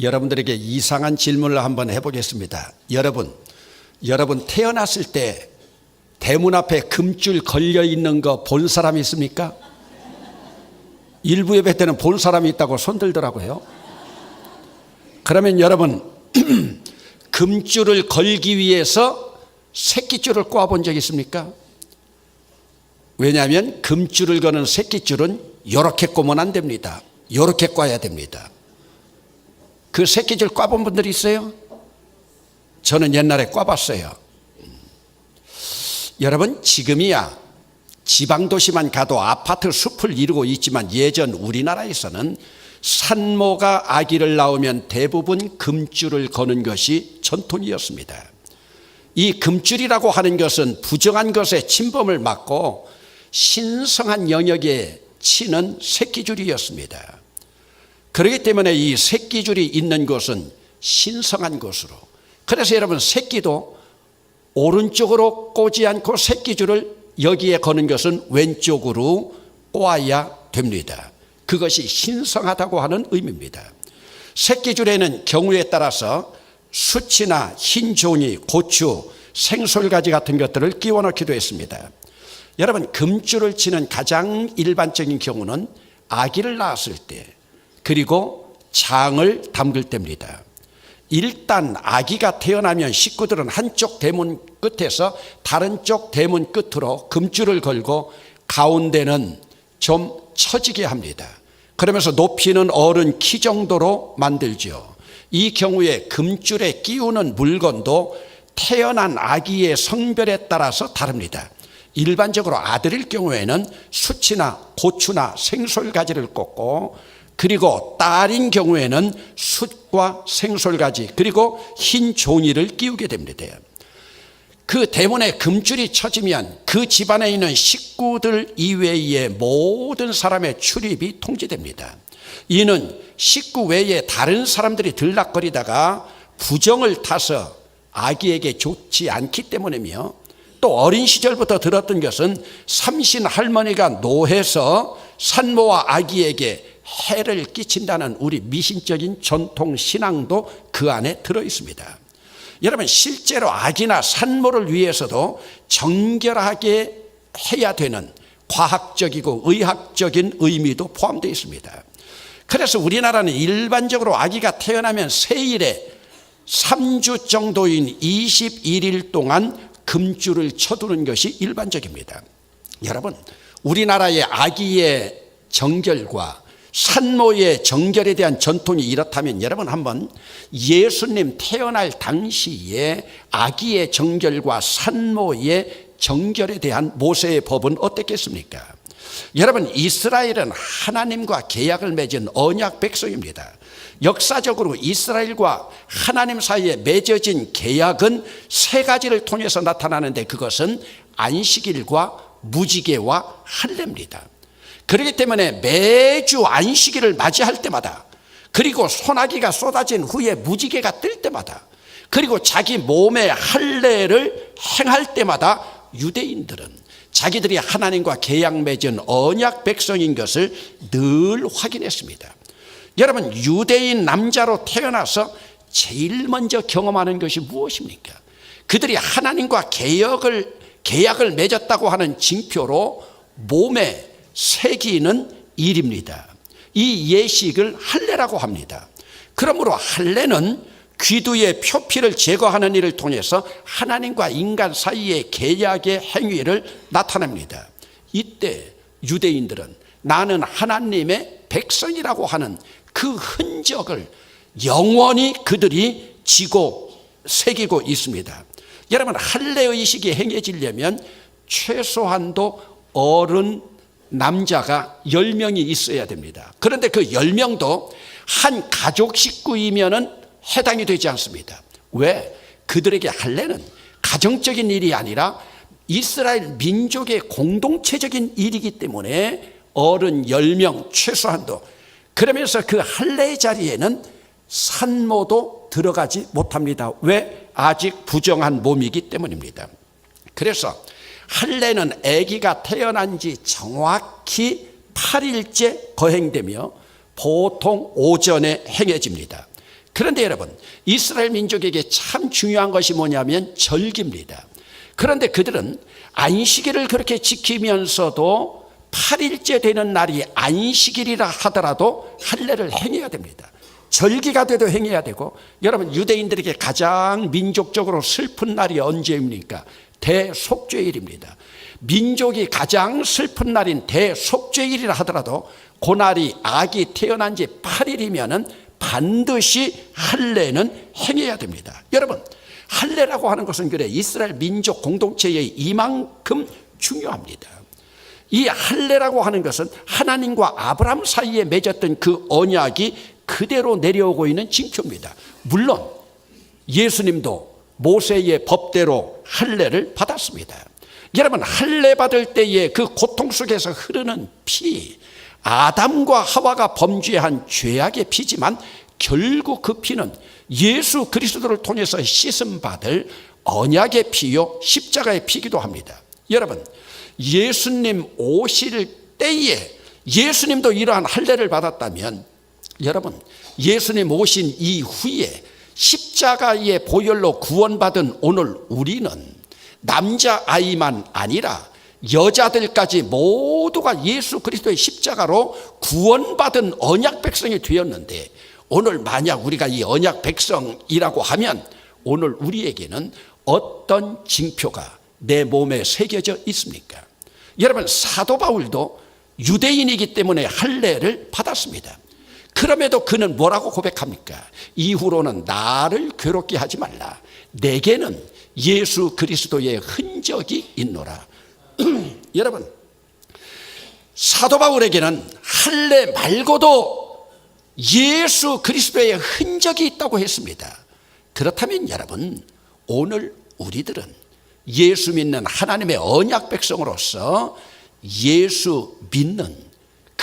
여러분들에게 이상한 질문을 한번 해보겠습니다. 여러분, 여러분 태어났을 때 대문 앞에 금줄 걸려 있는 거 본 사람 있습니까? 일부 예배 때는 본 사람이 있다고 손들더라고요. 그러면 여러분 금줄을 걸기 위해서 새끼줄을 꽈본 적 있습니까? 왜냐하면 금줄을 거는 새끼줄은 이렇게 꼬면 안 됩니다. 이렇게 꽈야 됩니다. 그 새끼줄 꽈본 분들이 있어요? 저는 옛날에 꽈봤어요. 여러분 지금이야 지방 도시만 가도 아파트 숲을 이루고 있지만 예전 우리나라에서는 산모가 아기를 낳으면 대부분 금줄을 거는 것이 전통이었습니다. 이 금줄이라고 하는 것은 부정한 것의 침범을 막고 신성한 영역에 치는 새끼줄이었습니다. 그렇기 때문에 이 새끼줄이 있는 곳은 신성한 곳으로. 그래서 여러분 새끼도 오른쪽으로 꽂지 않고 새끼줄을 여기에 거는 것은 왼쪽으로 꼬아야 됩니다. 그것이 신성하다고 하는 의미입니다. 새끼줄에는 경우에 따라서 수치나 흰 종이, 고추, 생솔가지 같은 것들을 끼워 넣기도 했습니다. 여러분, 금줄을 치는 가장 일반적인 경우는 아기를 낳았을 때, 그리고 장을 담글 때입니다. 일단 아기가 태어나면 식구들은 한쪽 대문 끝에서 다른 쪽 대문 끝으로 금줄을 걸고 가운데는 좀 처지게 합니다. 그러면서 높이는 어른 키 정도로 만들죠. 이 경우에 금줄에 끼우는 물건도 태어난 아기의 성별에 따라서 다릅니다. 일반적으로 아들일 경우에는 수치나 고추나 생솔 가지를 꽂고 그리고 딸인 경우에는 숯과 생솔가지 그리고 흰 종이를 끼우게 됩니다. 그 대문에 금줄이 쳐지면 그 집안에 있는 식구들 이외의 모든 사람의 출입이 통제됩니다. 이는 식구 외에 다른 사람들이 들락거리다가 부정을 타서 아기에게 좋지 않기 때문이며 또 어린 시절부터 들었던 것은 삼신 할머니가 노해서 산모와 아기에게 해를 끼친다는 우리 미신적인 전통 신앙도 그 안에 들어 있습니다. 여러분 실제로 아기나 산모를 위해서도 정결하게 해야 되는 과학적이고 의학적인 의미도 포함되어 있습니다. 그래서 우리나라는 일반적으로 아기가 태어나면 세일에 3주 정도인 21일 동안 금줄을 쳐두는 것이 일반적입니다. 여러분, 우리나라의 아기의 정결과 산모의 정결에 대한 전통이 이렇다면 여러분 한번 예수님 태어날 당시에 아기의 정결과 산모의 정결에 대한 모세의 법은 어떻겠습니까? 여러분 이스라엘은 하나님과 계약을 맺은 언약 백성입니다. 역사적으로 이스라엘과 하나님 사이에 맺어진 계약은 세 가지를 통해서 나타나는데 그것은 안식일과 무지개와 할례입니다. 그렇기 때문에 매주 안식일을 맞이할 때마다 그리고 소나기가 쏟아진 후에 무지개가 뜰 때마다 그리고 자기 몸의 할례를 행할 때마다 유대인들은 자기들이 하나님과 계약 맺은 언약 백성인 것을 늘 확인했습니다. 여러분 유대인 남자로 태어나서 제일 먼저 경험하는 것이 무엇입니까? 그들이 하나님과 계약을 계약을 맺었다고 하는 징표로 몸에 새기는 일입니다. 이 예식을 할례라고 합니다. 그러므로 할례는 귀두의 표피를 제거하는 일을 통해서 하나님과 인간 사이의 계약의 행위를 나타냅니다. 이때 유대인들은 나는 하나님의 백성이라고 하는 그 흔적을 영원히 그들이 지고 새기고 있습니다. 여러분 할례 의식이 행해지려면 최소한도 어른 남자가 10명이 있어야 됩니다. 그런데 그 10명도 한 가족 식구이면은 해당이 되지 않습니다. 왜? 그들에게 할례는 가정적인 일이 아니라 이스라엘 민족의 공동체적인 일이기 때문에 어른 10명 최소한도 그러면서 그 할례 자리에는 산모도 들어가지 못합니다. 왜? 아직 부정한 몸이기 때문입니다. 그래서 할례는 아기가 태어난 지 정확히 8일째 거행되며 보통 오전에 행해집니다. 그런데 여러분, 이스라엘 민족에게 참 중요한 것이 뭐냐면 절기입니다. 그런데 그들은 안식일을 그렇게 지키면서도 8일째 되는 날이 안식일이라 하더라도 할례를 행해야 됩니다. 절기가 돼도 행해야 되고 여러분 유대인들에게 가장 민족적으로 슬픈 날이 언제입니까? 대속죄일입니다. 민족이 가장 슬픈 날인 대속죄일이라 하더라도 그날이 아기 태어난 지 8일이면은 반드시 할례는 행해야 됩니다. 여러분, 할례라고 하는 것은 그래 이스라엘 민족 공동체에 이만큼 중요합니다. 이 할례라고 하는 것은 하나님과 아브라함 사이에 맺었던 그 언약이 그대로 내려오고 있는 징표입니다. 물론 예수님도 모세의 법대로 할례를 받았습니다. 여러분 할례 받을 때에 그 고통 속에서 흐르는 피 아담과 하와가 범죄한 죄악의 피지만 결국 그 피는 예수 그리스도를 통해서 씻음 받을 언약의 피요 십자가의 피기도 합니다. 여러분 예수님 오실 때에 예수님도 이러한 할례를 받았다면 여러분 예수님 오신 이후에 십자가의 보혈로 구원받은 오늘 우리는 남자 아이만 아니라 여자들까지 모두가 예수 그리스도의 십자가로 구원받은 언약 백성이 되었는데 오늘 만약 우리가 이 언약 백성이라고 하면 오늘 우리에게는 어떤 징표가 내 몸에 새겨져 있습니까? 여러분 사도 바울도 유대인이기 때문에 할례를 받았습니다. 그럼에도 그는 뭐라고 고백합니까? 이후로는 나를 괴롭게 하지 말라. 내게는 예수 그리스도의 흔적이 있노라. 여러분, 사도 바울에게는 할례 말고도 예수 그리스도의 흔적이 있다고 했습니다. 그렇다면 여러분, 오늘 우리들은 예수 믿는 하나님의 언약 백성으로서 예수 믿는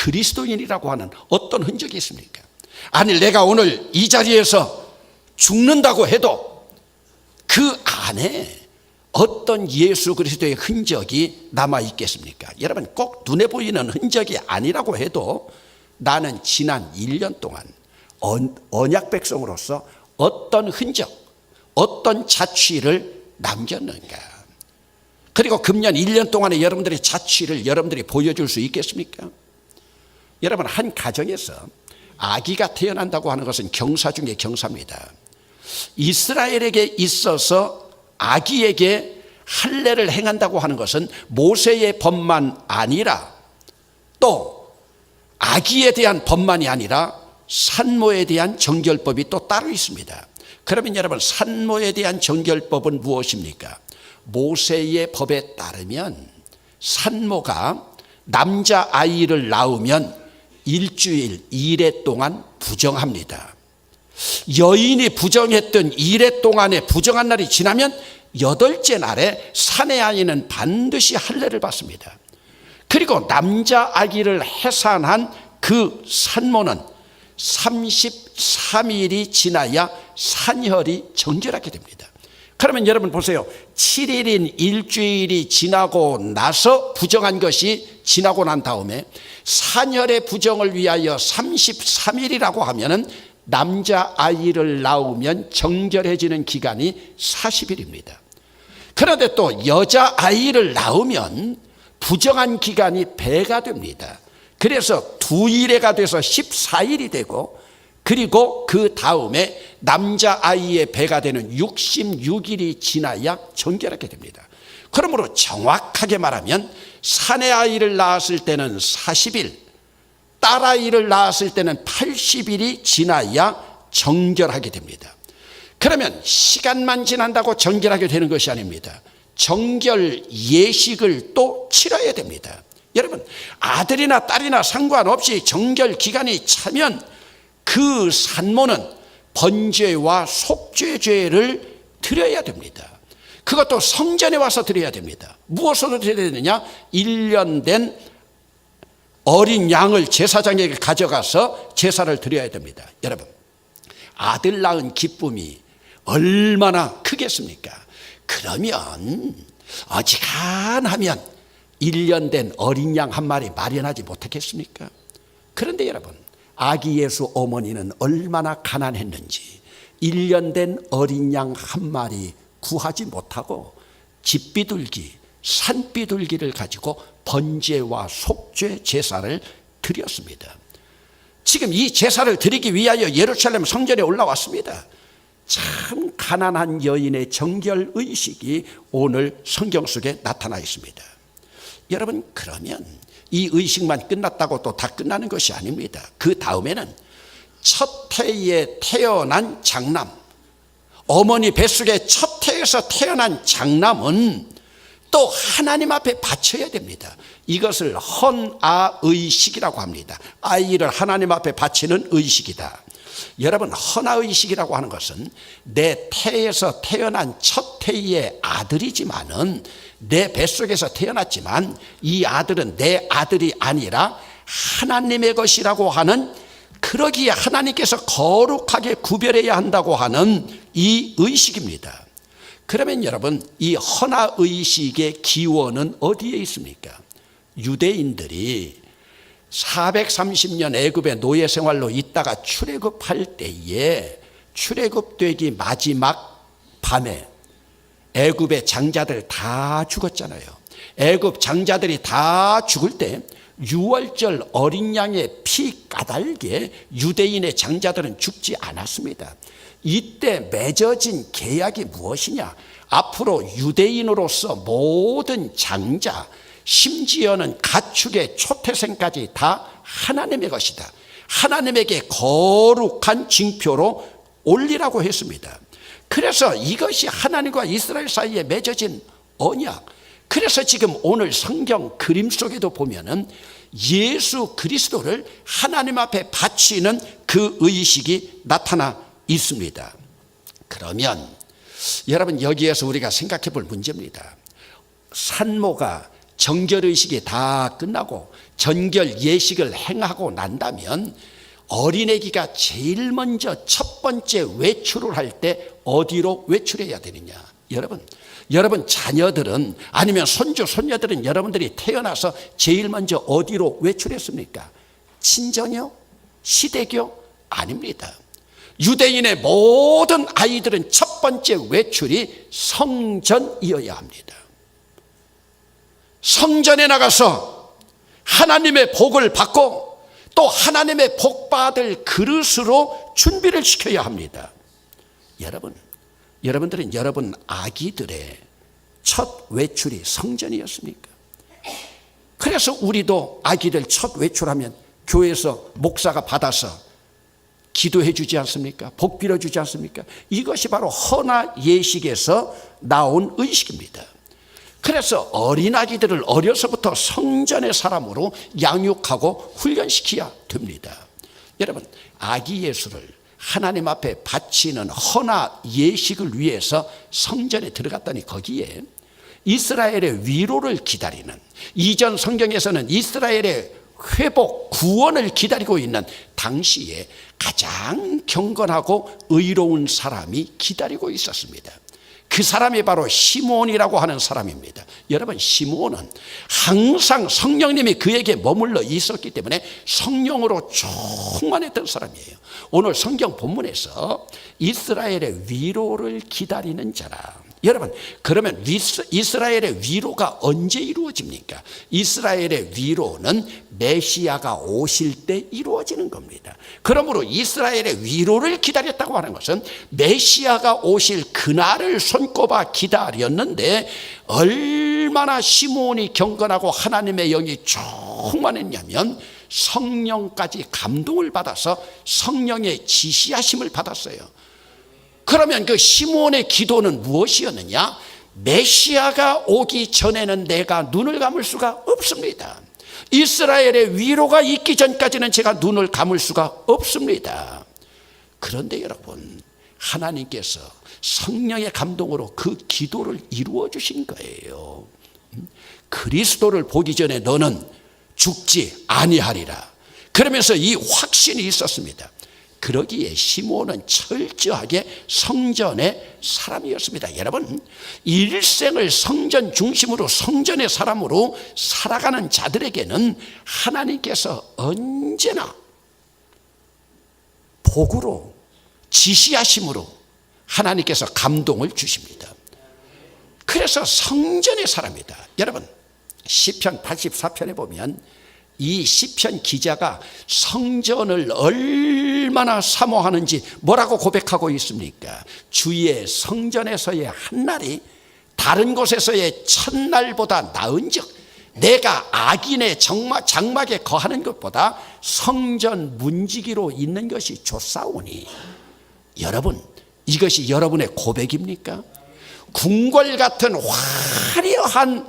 그리스도인이라고 하는 어떤 흔적이 있습니까? 아니, 내가 오늘 이 자리에서 죽는다고 해도 그 안에 어떤 예수 그리스도의 흔적이 남아 있겠습니까? 여러분 꼭 눈에 보이는 흔적이 아니라고 해도 나는 지난 1년 동안 언약 백성으로서 어떤 흔적, 어떤 자취를 남겼는가? 그리고 금년 1년 동안에 여러분들의 자취를 여러분들이 보여줄 수 있겠습니까? 여러분 한 가정에서 아기가 태어난다고 하는 것은 경사 중에 경사입니다. 이스라엘에게 있어서 아기에게 할례를 행한다고 하는 것은 모세의 법만 아니라 또 아기에 대한 법만이 아니라 산모에 대한 정결법이 또 따로 있습니다. 그러면 여러분 산모에 대한 정결법은 무엇입니까? 모세의 법에 따르면 산모가 남자 아이를 낳으면 일주일, 일해 동안 부정합니다. 여인이 부정했던 일해 동안의 부정한 날이 지나면 여덟째 날에 사내 아이는 반드시 할례를 받습니다. 그리고 남자 아기를 해산한 그 산모는 33일이 지나야 산혈이 정결하게 됩니다. 그러면 여러분 보세요. 7일인 일주일이 지나고 나서 부정한 것이 지나고 난 다음에 산혈의 부정을 위하여 33일이라고 하면은 남자 아이를 낳으면 정결해지는 기간이 40일입니다. 그런데 또 여자 아이를 낳으면 부정한 기간이 배가 됩니다. 그래서 두 일회가 돼서 14일이 되고 그리고 그 다음에 남자 아이의 배가 되는 66일이 지나야 정결하게 됩니다. 그러므로 정확하게 말하면 사내 아이를 낳았을 때는 40일, 딸아이를 낳았을 때는 80일이 지나야 정결하게 됩니다. 그러면 시간만 지난다고 정결하게 되는 것이 아닙니다. 정결 예식을 또 치러야 됩니다. 여러분, 아들이나 딸이나 상관없이 정결 기간이 차면 그 산모는 번죄와 속죄죄를 드려야 됩니다. 그것도 성전에 와서 드려야 됩니다. 무엇으로 드려야 되느냐? 1년 된 어린 양을 제사장에게 가져가서 제사를 드려야 됩니다. 여러분, 아들 낳은 기쁨이 얼마나 크겠습니까? 그러면 어지간하면 1년 된 어린 양 한 마리 마련하지 못했겠습니까? 그런데 여러분, 아기 예수 어머니는 얼마나 가난했는지 1년 된 어린 양 한 마리 구하지 못하고 집비둘기, 산비둘기를 가지고 번제와 속죄 제사를 드렸습니다. 지금 이 제사를 드리기 위하여 예루살렘 성전에 올라왔습니다. 참 가난한 여인의 정결 의식이 오늘 성경 속에 나타나 있습니다. 여러분 그러면 이 의식만 끝났다고 또 다 끝나는 것이 아닙니다. 그 다음에는 첫 해에 태어난 장남, 어머니 뱃속에 첫 해에서 태어난 장남은 또 하나님 앞에 바쳐야 됩니다. 이것을 헌아의식이라고 합니다. 아이를 하나님 앞에 바치는 의식이다. 여러분 헌아의식이라고 하는 것은 내 태에서 태어난 첫 해의 아들이지만은 내 뱃속에서 태어났지만 이 아들은 내 아들이 아니라 하나님의 것이라고 하는 그러기에 하나님께서 거룩하게 구별해야 한다고 하는 이 의식입니다. 그러면 여러분 이 헌화 의식의 기원은 어디에 있습니까? 유대인들이 430년 애굽의 노예 생활로 있다가 출애굽할 때에 출애굽되기 마지막 밤에 애굽의 장자들 다 죽었잖아요. 애굽 장자들이 다 죽을 때 유월절 어린 양의 피 까닭에 유대인의 장자들은 죽지 않았습니다. 이때 맺어진 계약이 무엇이냐? 앞으로 유대인으로서 모든 장자, 심지어는 가축의 초태생까지 다 하나님의 것이다. 하나님에게 거룩한 징표로 올리라고 했습니다. 그래서 이것이 하나님과 이스라엘 사이에 맺어진 언약. 그래서 지금 오늘 성경 그림 속에도 보면은 예수 그리스도를 하나님 앞에 바치는 그 의식이 나타나 있습니다. 그러면 여러분 여기에서 우리가 생각해 볼 문제입니다. 산모가 정결 의식이 다 끝나고 전결 예식을 행하고 난다면 어린애기가 제일 먼저 첫 번째 외출을 할 때 어디로 외출해야 되느냐? 여러분, 여러분 자녀들은 아니면 손주 손녀들은 여러분들이 태어나서 제일 먼저 어디로 외출했습니까? 친정요? 시댁요? 아닙니다. 유대인의 모든 아이들은 첫 번째 외출이 성전이어야 합니다. 성전에 나가서 하나님의 복을 받고 또 하나님의 복 받을 그릇으로 준비를 시켜야 합니다. 여러분, 여러분들은 여러분 아기들의 첫 외출이 성전이었습니까? 그래서 우리도 아기들 첫 외출하면 교회에서 목사가 받아서 기도해 주지 않습니까? 복 빌어 주지 않습니까? 이것이 바로 헌화 예식에서 나온 의식입니다. 그래서 어린아기들을 어려서부터 성전의 사람으로 양육하고 훈련시켜야 됩니다. 여러분, 아기 예수를 하나님 앞에 바치는 헌화 예식을 위해서 성전에 들어갔더니 거기에 이스라엘의 위로를 기다리는 이전 성경에서는 이스라엘의 회복, 구원을 기다리고 있는 당시에 가장 경건하고 의로운 사람이 기다리고 있었습니다. 그 사람이 바로 시몬이라고 하는 사람입니다. 여러분, 시몬은 항상 성령님이 그에게 머물러 있었기 때문에 성령으로 충만했던 사람이에요. 오늘 성경 본문에서 이스라엘의 위로를 기다리는 자라. 여러분, 그러면 이스라엘의 위로가 언제 이루어집니까? 이스라엘의 위로는 메시아가 오실 때 이루어지는 겁니다. 그러므로 이스라엘의 위로를 기다렸다고 하는 것은 메시아가 오실 그날을 손꼽아 기다렸는데 얼마나 시몬이 경건하고 하나님의 영이 충만했냐면 성령까지 감동을 받아서 성령의 지시하심을 받았어요. 그러면 그 시몬의 기도는 무엇이었느냐? 메시아가 오기 전에는 내가 눈을 감을 수가 없습니다. 이스라엘의 위로가 있기 전까지는 제가 눈을 감을 수가 없습니다. 그런데 여러분, 하나님께서 성령의 감동으로 그 기도를 이루어 주신 거예요. 그리스도를 보기 전에 너는 죽지 아니하리라. 그러면서 이 확신이 있었습니다. 그러기에 시몬은 철저하게 성전의 사람이었습니다. 여러분, 일생을 성전 중심으로 성전의 사람으로 살아가는 자들에게는 하나님께서 언제나 복으로 지시하심으로 하나님께서 감동을 주십니다. 그래서 성전의 사람이다. 여러분, 시편 84편에 보면 이 시편 기자가 성전을 얼 마나 사모하는지 뭐라고 고백하고 있습니까? 주의 성전에서의 한 날이 다른 곳에서의 첫날보다 나은 즉 내가 악인의 장막, 장막에 거하는 것보다 성전 문지기로 있는 것이 좋사오니 여러분 이것이 여러분의 고백입니까? 궁궐 같은 화려한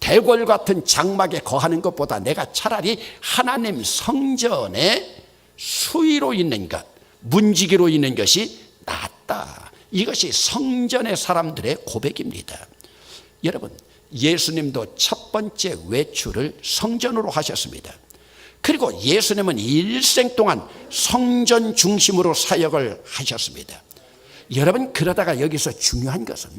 대궐 같은 장막에 거하는 것보다 내가 차라리 하나님 성전에 수위로 있는 것, 문지기로 있는 것이 낫다. 이것이 성전의 사람들의 고백입니다. 여러분, 예수님도 첫 번째 외출을 성전으로 하셨습니다. 그리고 예수님은 일생 동안 성전 중심으로 사역을 하셨습니다. 여러분, 그러다가 여기서 중요한 것은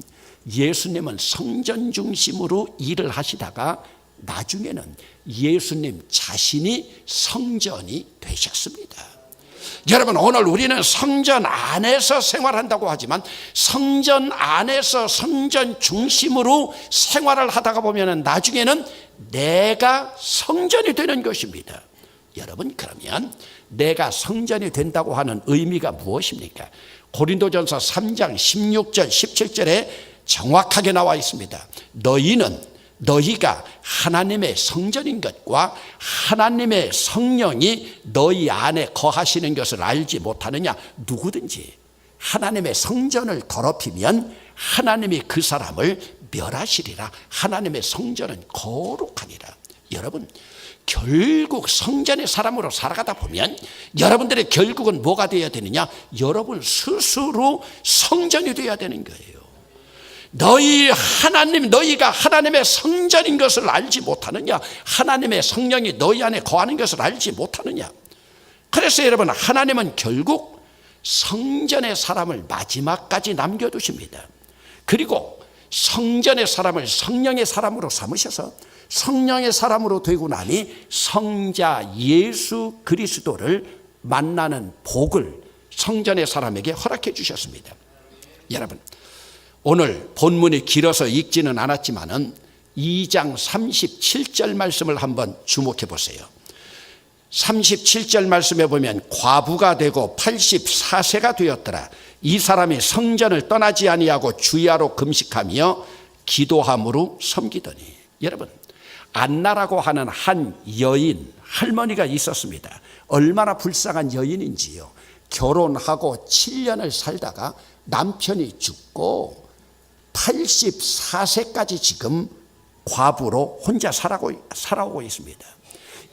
예수님은 성전 중심으로 일을 하시다가 나중에는 예수님 자신이 성전이 되셨습니다. 여러분, 오늘 우리는 성전 안에서 생활한다고 하지만 성전 안에서 성전 중심으로 생활을 하다가 보면 나중에는 내가 성전이 되는 것입니다. 여러분, 그러면 내가 성전이 된다고 하는 의미가 무엇입니까? 고린도전서 3장 16절, 17절에 정확하게 나와 있습니다. 너희는 너희가 하나님의 성전인 것과 하나님의 성령이 너희 안에 거하시는 것을 알지 못하느냐? 누구든지 하나님의 성전을 더럽히면 하나님이 그 사람을 멸하시리라. 하나님의 성전은 거룩하니라. 여러분, 결국 성전의 사람으로 살아가다 보면 여러분들의 결국은 뭐가 되어야 되느냐? 여러분 스스로 성전이 되어야 되는 거예요. 너희 하나님 너희가 하나님의 성전인 것을 알지 못하느냐? 하나님의 성령이 너희 안에 거하는 것을 알지 못하느냐? 그래서 여러분 하나님은 결국 성전의 사람을 마지막까지 남겨두십니다. 그리고 성전의 사람을 성령의 사람으로 삼으셔서 성령의 사람으로 되고 나니 성자 예수 그리스도를 만나는 복을 성전의 사람에게 허락해 주셨습니다. 여러분, 오늘 본문이 길어서 읽지는 않았지만은 2장 37절 말씀을 한번 주목해 보세요. 37절 말씀에 보면 과부가 되고 84세가 되었더라. 이 사람이 성전을 떠나지 아니하고 주야로 금식하며 기도함으로 섬기더니 여러분 안나라고 하는 한 여인 할머니가 있었습니다. 얼마나 불쌍한 여인인지요. 결혼하고 7년을 살다가 남편이 죽고 84세까지 지금 과부로 혼자 살아고, 살아오고 있습니다.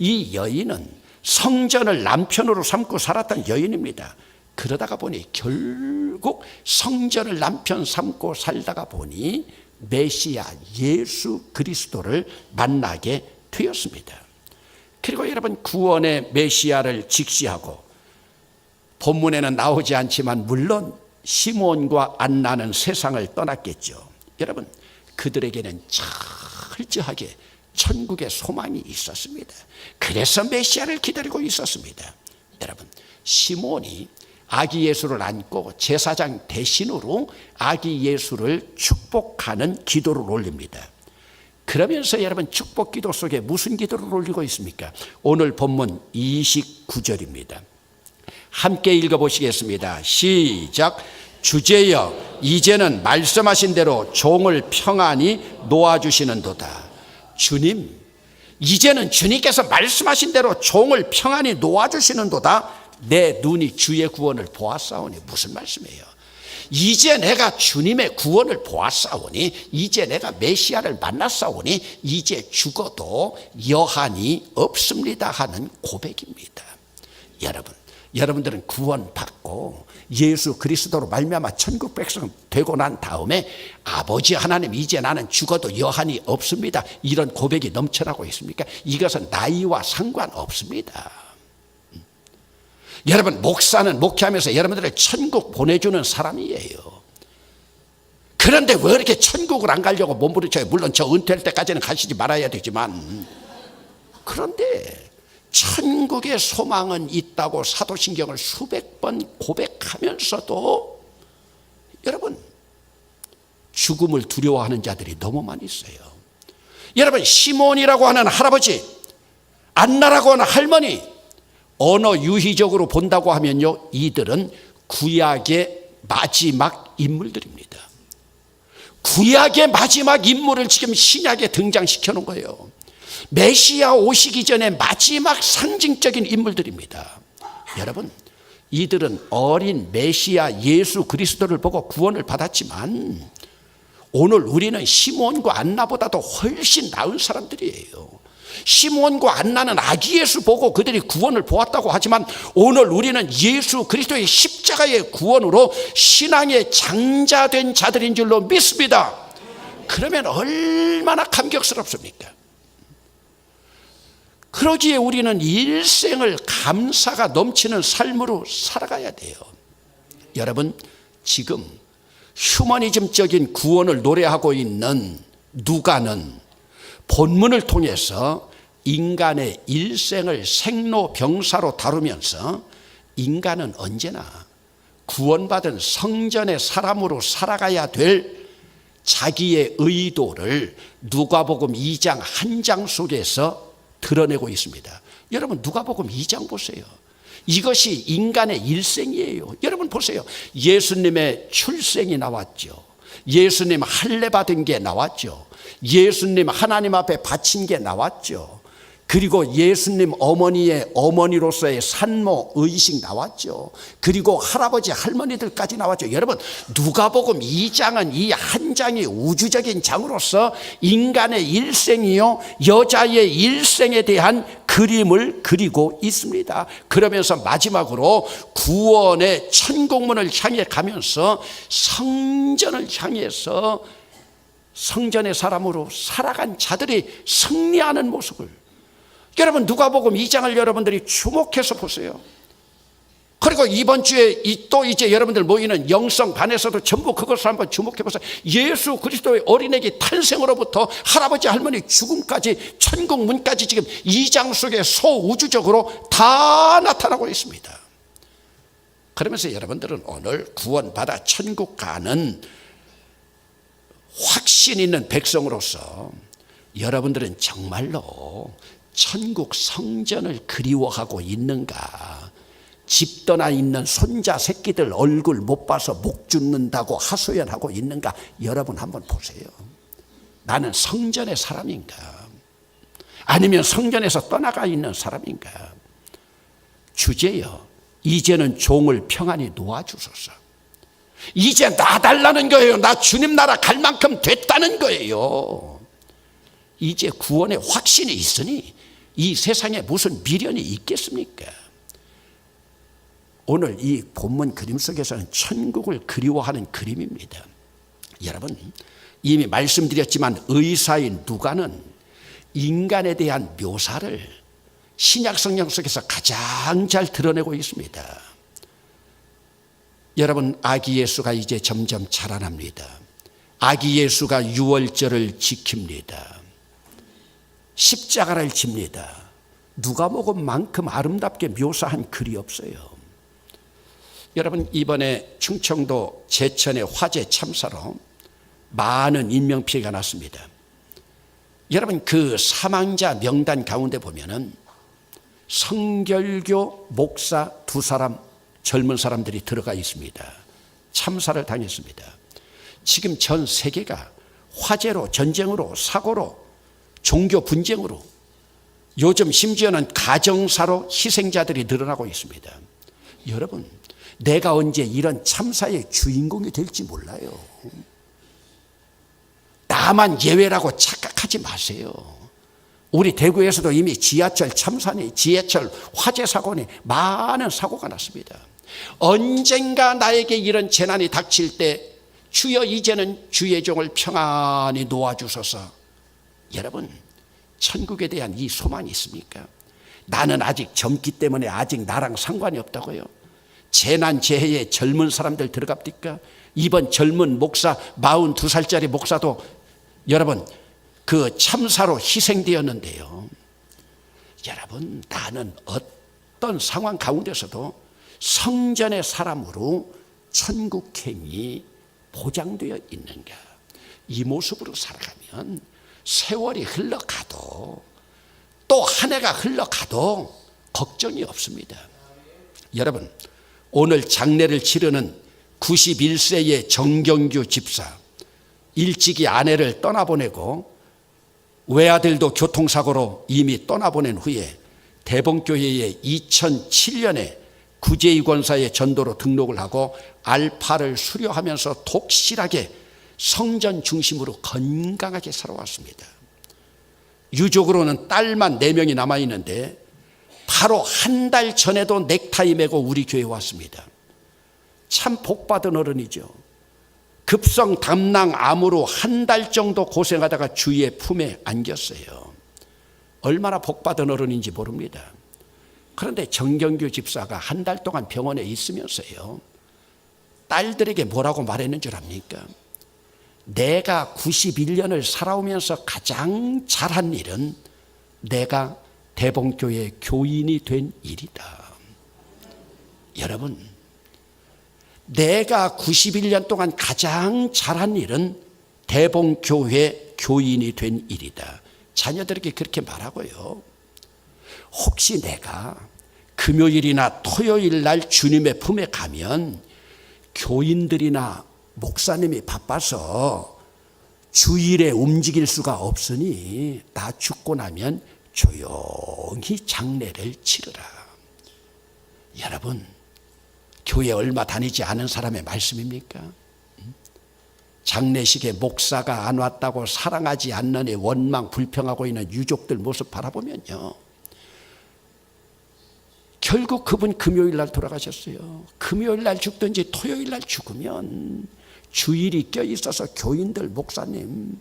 이 여인은 성전을 남편으로 삼고 살았던 여인입니다. 그러다가 보니 결국 성전을 남편 삼고 살다가 보니 메시아 예수 그리스도를 만나게 되었습니다. 그리고 여러분 구원의 메시아를 직시하고 본문에는 나오지 않지만 물론 시몬과 안나는 세상을 떠났겠죠. 여러분 그들에게는 철저하게 천국의 소망이 있었습니다. 그래서 메시아를 기다리고 있었습니다. 여러분 시몬이 아기 예수를 안고 제사장 대신으로 아기 예수를 축복하는 기도를 올립니다. 그러면서 여러분 축복 기도 속에 무슨 기도를 올리고 있습니까? 오늘 본문 29절입니다. 함께 읽어보시겠습니다. 시작. 주제여, 이제는 말씀하신 대로 종을 평안히 놓아주시는도다. 주님, 이제는 주님께서 말씀하신 대로 종을 평안히 놓아주시는도다. 내 눈이 주의 구원을 보았사오니 무슨 말씀이에요? 이제 내가 주님의 구원을 보았사오니 이제 내가 메시아를 만났사오니 이제 죽어도 여한이 없습니다 하는 고백입니다. 여러분, 여러분들은 구원 받고 예수 그리스도로 말미암아 천국 백성 되고 난 다음에 아버지 하나님 이제 나는 죽어도 여한이 없습니다. 이런 고백이 넘쳐나고 있습니까? 이것은 나이와 상관없습니다. 여러분 목사는 목회하면서 여러분들을 천국 보내주는 사람이에요. 그런데 왜 이렇게 천국을 안 가려고 몸부림쳐요? 물론 저 은퇴할 때까지는 가시지 말아야 되지만 그런데 천국의 소망은 있다고 사도신경을 수백 번 고백하면서도 여러분 죽음을 두려워하는 자들이 너무 많이 있어요. 여러분 시몬이라고 하는 할아버지, 안나라고 하는 할머니 언어 유희적으로 본다고 하면요 이들은 구약의 마지막 인물들입니다. 구약의 마지막 인물을 지금 신약에 등장시켜 놓은 거예요. 메시아 오시기 전에 마지막 상징적인 인물들입니다. 여러분, 이들은 어린 메시아 예수 그리스도를 보고 구원을 받았지만 오늘 우리는 시몬과 안나보다도 훨씬 나은 사람들이에요. 시몬과 안나는 아기 예수 보고 그들이 구원을 보았다고 하지만 오늘 우리는 예수 그리스도의 십자가의 구원으로 신앙의 장자된 자들인 줄로 믿습니다. 그러면 얼마나 감격스럽습니까? 그러기에 우리는 일생을 감사가 넘치는 삶으로 살아가야 돼요. 여러분, 지금 휴머니즘적인 구원을 노래하고 있는 누가는 본문을 통해서 인간의 일생을 생로병사로 다루면서 인간은 언제나 구원받은 성전의 사람으로 살아가야 될 자기의 의도를 누가복음 2장 한 장 속에서 드러내고 있습니다. 여러분 누가복음 2장 보세요. 이것이 인간의 일생이에요. 여러분 보세요. 예수님의 출생이 나왔죠. 예수님 할례 받은 게 나왔죠. 예수님 하나님 앞에 바친 게 나왔죠. 그리고 예수님 어머니의 어머니로서의 산모 의식 나왔죠. 그리고 할아버지 할머니들까지 나왔죠. 여러분 누가복음 2장은 이 한 장이 우주적인 장으로서 인간의 일생이요 여자의 일생에 대한 그림을 그리고 있습니다. 그러면서 마지막으로 구원의 천국문을 향해 가면서 성전을 향해서 성전의 사람으로 살아간 자들이 승리하는 모습을 여러분 누가복음 2장을 여러분들이 주목해서 보세요. 그리고 이번 주에 또 이제 여러분들 모이는 영성 반에서도 전부 그것을 한번 주목해 보세요. 예수 그리스도의 어린애기 탄생으로부터 할아버지 할머니 죽음까지 천국 문까지 지금 2장 속에 소우주적으로 다 나타나고 있습니다. 그러면서 여러분들은 오늘 구원받아 천국 가는 확신 있는 백성으로서 여러분들은 정말로 천국 성전을 그리워하고 있는가? 집 떠나 있는 손자 새끼들 얼굴 못 봐서 목 죽는다고 하소연하고 있는가? 여러분 한번 보세요. 나는 성전의 사람인가? 아니면 성전에서 떠나가 있는 사람인가? 주제여, 이제는 종을 평안히 놓아주소서. 이제 놔달라는 거예요. 나 주님 나라 갈 만큼 됐다는 거예요. 이제 구원의 확신이 있으니 이 세상에 무슨 미련이 있겠습니까? 오늘 이 본문 그림 속에서는 천국을 그리워하는 그림입니다. 여러분, 이미 말씀드렸지만 의사인 누가는 인간에 대한 묘사를 신약 성경 속에서 가장 잘 드러내고 있습니다. 여러분, 아기 예수가 이제 점점 자라납니다. 아기 예수가 유월절을 지킵니다. 십자가를 집니다. 누가 먹은 만큼 아름답게 묘사한 글이 없어요. 여러분 이번에 충청도 제천의 화재 참사로 많은 인명 피해가 났습니다. 여러분 그 사망자 명단 가운데 보면은 성결교 목사 두 사람 젊은 사람들이 들어가 있습니다. 참사를 당했습니다. 지금 전 세계가 화재로 전쟁으로 사고로 종교 분쟁으로 요즘 심지어는 가정사로 희생자들이 늘어나고 있습니다. 여러분, 내가 언제 이런 참사의 주인공이 될지 몰라요. 나만 예외라고 착각하지 마세요. 우리 대구에서도 이미 지하철 참사니, 지하철 화재 사고니 많은 사고가 났습니다. 언젠가 나에게 이런 재난이 닥칠 때 주여 이제는 주의 종을 평안히 놓아주소서 여러분, 천국에 대한 이 소망이 있습니까? 나는 아직 젊기 때문에 아직 나랑 상관이 없다고요. 재난 재해에 젊은 사람들 들어갑니까? 이번 젊은 목사 42살짜리 목사도 여러분 그 참사로 희생되었는데요. 여러분, 나는 어떤 상황 가운데서도 성전의 사람으로 천국행이 보장되어 있는가. 이 모습으로 살아가면 세월이 흘러가도 또 한 해가 흘러가도 걱정이 없습니다. 여러분, 오늘 장례를 치르는 91세의 정경규 집사, 일찍이 아내를 떠나보내고 외아들도 교통사고로 이미 떠나보낸 후에 대봉교회에 2007년에 구제이 권사의 전도로 등록을 하고 알파를 수료하면서 독실하게 성전 중심으로 건강하게 살아왔습니다. 유족으로는 딸만 4명이 남아있는데 바로 한 달 전에도 넥타이 메고 우리 교회 왔습니다. 참 복받은 어른이죠. 급성 담낭 암으로 한 달 정도 고생하다가 주위의 품에 안겼어요. 얼마나 복받은 어른인지 모릅니다. 그런데 정경규 집사가 한 달 동안 병원에 있으면서요. 딸들에게 뭐라고 말했는 줄 압니까? 내가 91년을 살아오면서 가장 잘한 일은 내가 대봉교회 교인이 된 일이다. 여러분, 내가 91년 동안 가장 잘한 일은 대봉교회 교인이 된 일이다. 자녀들에게 그렇게 말하고요. 혹시 내가 금요일이나 토요일 날 주님의 품에 가면 교인들이나 목사님이 바빠서 주일에 움직일 수가 없으니 나 죽고 나면 조용히 장례를 치르라. 여러분, 교회 얼마 다니지 않은 사람의 말씀입니까? 장례식에 목사가 안 왔다고 사랑하지 않느니 원망 불평하고 있는 유족들 모습 바라보면요. 결국 그분 금요일 날 돌아가셨어요. 금요일 날 죽든지 토요일 날 죽으면 주일이 껴 있어서 교인들 목사님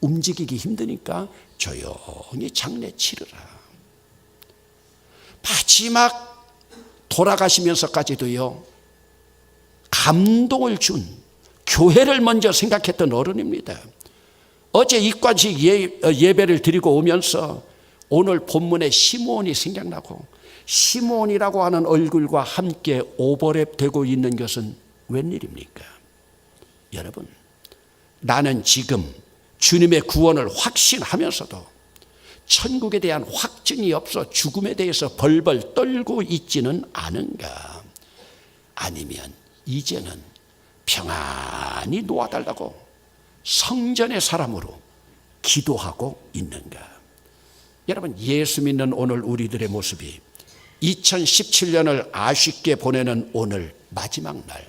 움직이기 힘드니까 조용히 장례 치르라. 마지막 돌아가시면서까지도요. 감동을 준 교회를 먼저 생각했던 어른입니다. 어제 입관식 예, 예배를 드리고 오면서 오늘 본문에 시몬이 생각나고 시몬이라고 하는 얼굴과 함께 오버랩 되고 있는 것은 웬일입니까? 여러분, 나는 지금 주님의 구원을 확신하면서도 천국에 대한 확증이 없어 죽음에 대해서 벌벌 떨고 있지는 않은가? 아니면 이제는 평안히 놓아달라고 성전의 사람으로 기도하고 있는가? 여러분, 예수 믿는 오늘 우리들의 모습이 2017년을 아쉽게 보내는 오늘 마지막 날,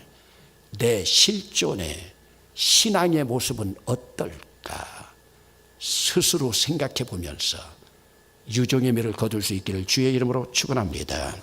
내 실존의 신앙의 모습은 어떨까? 스스로 생각해 보면서 유종의 미를 거둘 수 있기를 주의 이름으로 축원합니다.